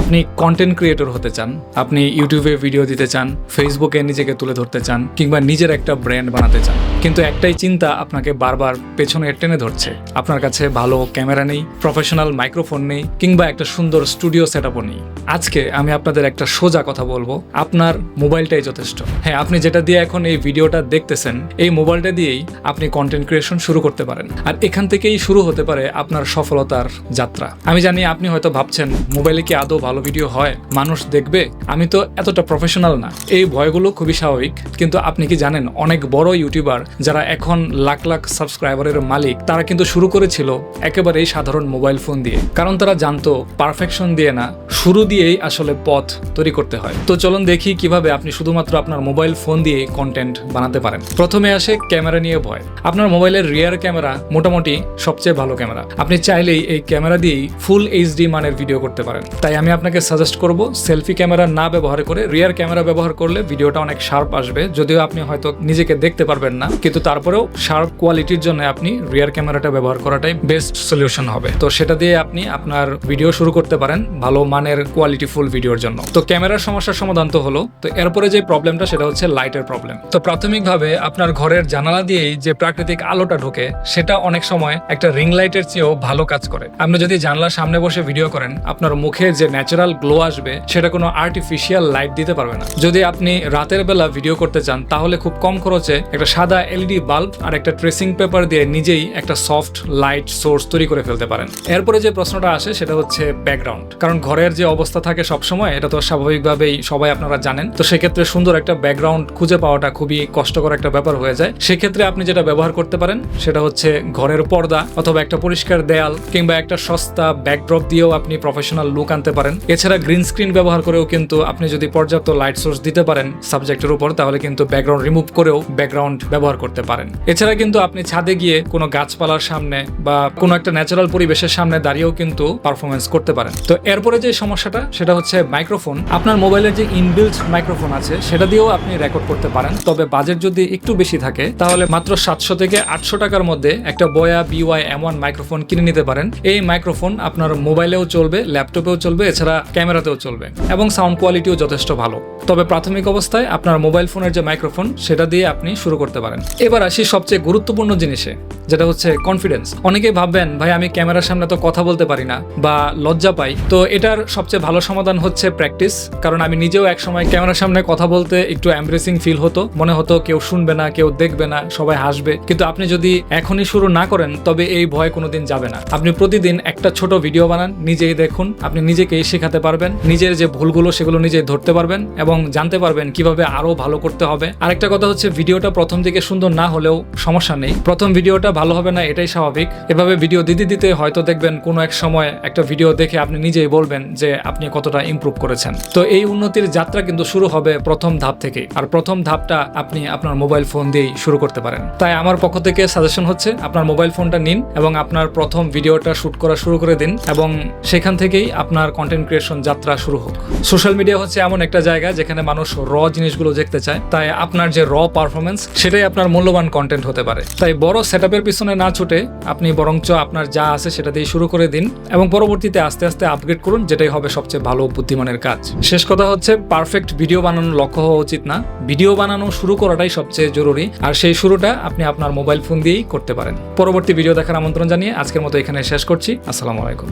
আপনি content creator হতে চান, আপনি ইউটিউবে ভিডিও দিতে চান ফেসবুকে নিজেকে তুলে ধরতে চান, কিংবা নিজের একটা ব্র্যান্ড বানাতে চান, কিন্তু একটাই চিন্তা আপনাকে বারবার পেছনে টেনে ধরছে। আপনার কাছে ভালো ক্যামেরা নেই প্রফেশনাল মাইক্রোফোন নেই, কিংবা একটা সুন্দর স্টুডিও সেট নেই। আজকে আমি আপনাদের একটা সোজা কথা বলব, আপনার মোবাইলটাই যথেষ্ট। হ্যাঁ আপনি যেটা দিয়ে এখন এই ভিডিওটা দেখতেছেন, এই মোবাইলটা দিয়েই আপনি কন্টেন্ট ক্রিয়েশন শুরু করতে পারেন। আর এখান থেকেই শুরু হতে পারে আপনার সফলতার যাত্রা। আমি জানি আপনি হয়তো ভাবছেন মোবাইলে কি আদৌ ভালো ভিডিও হয়, মানুষ দেখবে। আমি তো এতটা প্রফেশনাল না। এই ভয়গুলো খুবই স্বাভাবিক। কিন্তু আপনি কি জানেন, অনেক বড় ইউটিউবার যারা এখন লাখ লাখ সাবস্ক্রাইবারের মালিক, তারা কিন্তু শুরু করেছিল একেবারেই সাধারণ মোবাইল ফোন দিয়ে। কারণ তারা জানতো পারফেকশন দিয়ে না, শুরু দিয়েই আসলে পথ তৈরি করতে হয়। তো চলুন দেখি কীভাবে আপনি শুধুমাত্র আপনার মোবাইল ফোন দিয়ে কন্টেন্ট বানাতে পারেন। প্রথমে আসে ক্যামেরা নিয়ে ভয়। আপনার মোবাইলের রিয়ার ক্যামেরা মোটামুটি সবচেয়ে ভালো ক্যামেরা আপনি চাইলেই এই ক্যামেরা দিয়েই ফুল এইচডি মানের ভিডিও করতে পারেন। তাই আমি আপনাকে সাজেস্ট করব সেলফি ক্যামেরা না ব্যবহার করে রিয়ার ক্যামেরা ব্যবহার করলে ভিডিওটা অনেক শার্প আসবে। যদিও আপনি হয়তো নিজেকে দেখতে পারবেন না, কিন্তু তারপরেও শার্প কোয়ালিটির জন্য আপনি রিয়ার ক্যামেরাটা ব্যবহার করাটাই বেস্ট সলিউশন হবে। তো সেটা দিয়ে আপনি আপনার ভিডিও শুরু করতে পারেন ভালো মানের কোয়ালিটি ফুল ভিডিওর জন্য। তো ক্যামেরার সমস্যার সমাধান তো হলো। তো এরপরে যে প্রবলেমটা সেটা হচ্ছে লাইটের প্রবলেম তো প্রাথমিকভাবে আপনার ঘরের জানালা দিয়েই যে প্রাকৃতিক আলোটা ঢোকে, সেটা অনেক সময় একটা রিং লাইটের চেয়েও ভালো কাজ করে। আপনি যদি জানলার সামনে বসে ভিডিও করেন, আপনার মুখে যে ন্যাচারাল গ্লো আসবে, সেটা কোনো আর্টিফিশিয়াল লাইট দিতে পারবে না। যদি আপনি রাতের বেলা ভিডিও করতে চান, তাহলে খুব কম খরচে একটা সাদা এলইডি বাল্ব আর একটা ট্রেসিং পেপার দিয়ে নিজেই একটা সফট লাইট সোর্স তৈরি করে ফেলতে পারেন। এরপরে যে প্রশ্নটা আসে, সেটা হচ্ছে ব্যাকগ্রাউন্ড কারণ ঘরের যে অবস্থা থাকে সবসময়, এটা তো স্বাভাবিকভাবেই সবাই আপনারা জানেন। তো সেক্ষেত্রে সুন্দর একটা ব্যাকগ্রাউন্ড খুঁজে পাওয়াটা খুবই কষ্টকর একটা ব্যাপার হয়ে যায়। সেক্ষেত্রে আপনি যেটা ব্যবহার করতে পারেন, সেটা হচ্ছে ঘরের পর্দা অথবা একটা পরিষ্কার দেয়াল কিংবা একটা সস্তা ব্যাকড্রপ দিয়েও আপনি প্রফেশনাল লুক আনতে পারেন। এছাড়া গ্রিন স্ক্রিন ব্যবহার করেও কিন্তু আপনি যদি পর্যাপ্ত লাইট সোর্স দিতে পারেন সাবজেক্টের উপর, তাহলে কিন্তু ব্যাকগ্রাউন্ড রিমুভ করেও ব্যাকগ্রাউন্ড ব্যবহার করতে পারেন। এছাড়া কিন্তু আপনি ছাদে গিয়ে কোনো গাছপালার সামনে বা কোনো একটা ন্যাচারাল পরিবেশের সামনে দাঁড়িয়েও কিন্তু পারফরমেন্স করতে পারেন। তো এরপরে যে সমস্যাটা, সেটা হচ্ছে মাইক্রোফোন আপনার মোবাইলের যে ইনবিল্ট মাইক্রোফোন আছে, সেটা দিয়েও আপনি রেকর্ড করতে পারেন। তবে বাজেট যদি একটু বেশি থাকে, তাহলে মাত্র সাতশো থেকে আটশো টাকার মধ্যে একটা বয়া বিওয়াই এম ওয়ান মাইক্রোফোন কিনে নিতে পারেন। এই মাইক্রোফোন আপনার মোবাইলেও চলবে ল্যাপটপেও চলবে এছাড়া ক্যামেরাতেও চলবে এবং সাউন্ড কোয়ালিটিও যথেষ্ট ভালো। তবে প্রাথমিক অবস্থায় আপনার মোবাইল ফোনের যে মাইক্রোফোন সেটা দিয়ে আপনি শুরু করতে পারেন। এবার আসি সবচেয়ে গুরুত্বপূর্ণ জিনিসে, যেটা হচ্ছে কনফিডেন্স অনেকেই ভাববেন, ভাই, আমি ক্যামেরার সামনে তো কথা বলতে পারি না বা লজ্জা পাই। তো এটার সবচেয়ে ভালো সমাধান হচ্ছে প্র্যাকটিস কারণ আমি নিজেও এক সময় ক্যামেরার সামনে কথা বলতে একটু এমব্রেসিং ফিল হতো। মনে হতো কেউ শুনবে না, কেউ দেখবে না, সবাই হাসবে। কিন্তু আপনি যদি এখনই শুরু না করেন, তবে এই ভয় কোনোদিন যাবে না। আপনি প্রতিদিন একটা ছোট ভিডিও বানান, নিজেই দেখুন। আপনি নিজেকেই শেখাতে পারবেন, নিজের যে ভুলগুলো সেগুলো নিজেই ধরতে পারবেন এবং জানতে পারবেন কীভাবে আরও ভালো করতে হবে। আরেকটা কথা হচ্ছে, ভিডিওটা প্রথম দিকে সুন্দর না হলেও সমস্যা নেই। প্রথম ভিডিওটা ভালো হবে না, এটাই স্বাভাবিক। এভাবে ভিডিও দিতে দিতে হয়তো দেখবেন কোনো এক সময় একটা ভিডিও দেখে আপনি নিজেই বলবেন যে আপনি কতটা ইমপ্রুভ করেছেন। তো এই উন্নতির যাত্রা কিন্তু শুরু হবে প্রথম ধাপ থেকে আর প্রথম ধাপটা আপনি আপনার মোবাইল ফোন দিয়েই শুরু করতে পারেন। তাই আমার পক্ষ থেকে সাজেশন হচ্ছে, আপনার মোবাইল ফোনটা নিন এবং আপনার প্রথম ভিডিওটা শুট করা শুরু করে দিন এবং সেখান থেকেই আপনার কন্টেন্ট ক্রিয়েশন যাত্রা শুরু হোক। সোশ্যাল মিডিয়া হচ্ছে এমন একটা জায়গা যেখানে মানুষ র জিনিসগুলো দেখতে চায়। তাই আপনার যে র পারফরমেন্স সেটাই আপনার মূল্যবান কন্টেন্ট হতে পারে। তাই বড় সেট পিছনে না ছুটে আপনি বরঞ্চ আপনার যা আছে সেটা দিয়ে শুরু করে দিন এবং পরবর্তীতে আস্তে আস্তে আপগ্রেড করুন, যেটাই হবে সবচেয়ে ভালো বুদ্ধিমানের কাজ। শেষ কথা হচ্ছে পারফেক্ট ভিডিও বানানোর লক্ষ্য হওয়া উচিত না। ভিডিও বানানো শুরু করাটাই সবচেয়ে জরুরি, আর সেই শুরুটা আপনি আপনার মোবাইল ফোন দিয়েই করতে পারেন। পরবর্তী ভিডিও দেখার আমন্ত্রণ জানিয়ে আজকের মতো এখানে শেষ করছি। আসসালামু আলাইকুম।